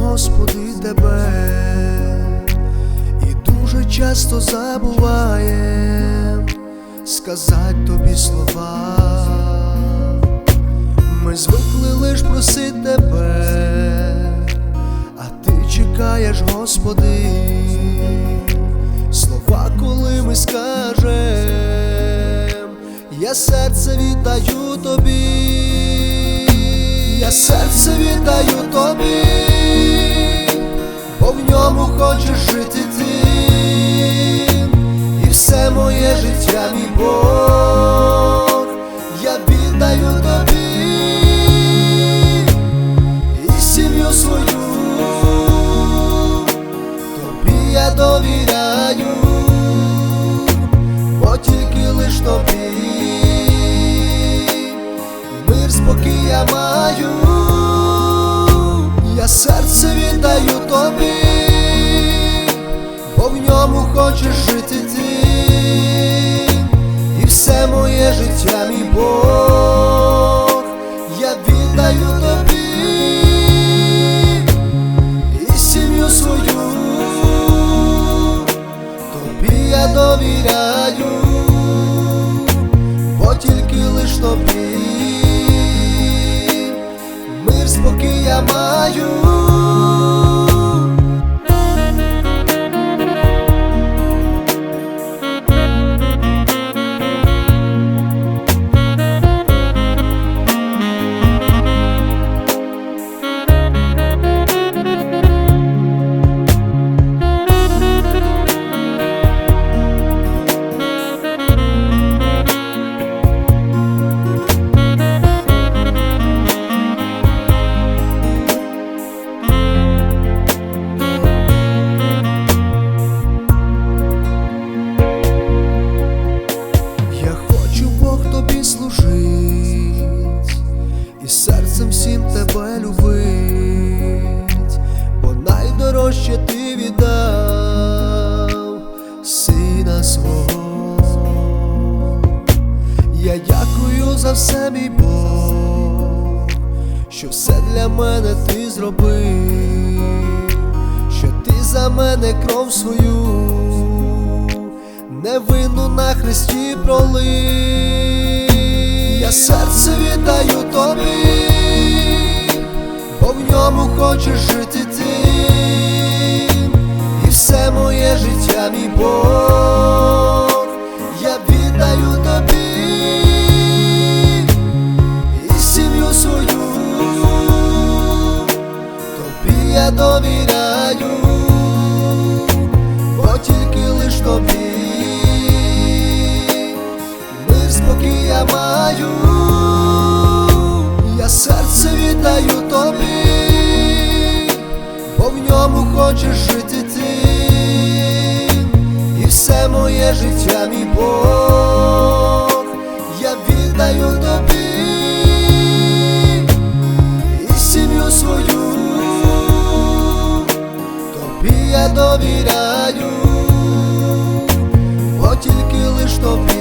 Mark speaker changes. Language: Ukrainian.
Speaker 1: Господи, тебе, і дуже часто забуваєм сказать тобі слова. Ми звикли лиш просить тебе, а ти чекаєш, Господи, слова, коли ми скажем, я серце віддаю тобі, я серце віддаю тобі, бо в ньому хочеш жити ти, і все моє життя, мій Бог, я віддаю тобі і сім'ю свою, тобі я довіряю, бо тільки лиш тобі, мир спокій я маю, серце віддаю тобі, в ньому хочеш жити ти, і все моє життя, мій Бог, я віддаю тобі і сім'ю свою, тобі я довіряю, бо тільки лиш тобі, мир спокій я маю. За все, мій Бог, що все для мене ти зробив, що ти за мене кров свою невинну на хресті пролив. Я серце віддаю тобі, бо в ньому хочеш жити ти, і все моє життя, мій Бог, віддаю тобі, бо в ньому хочеш жити ти, і все моє життя, мій Бог, я віддаю тобі і сім'ю свою. Тобі я довіряю, бо тільки лиш тобі,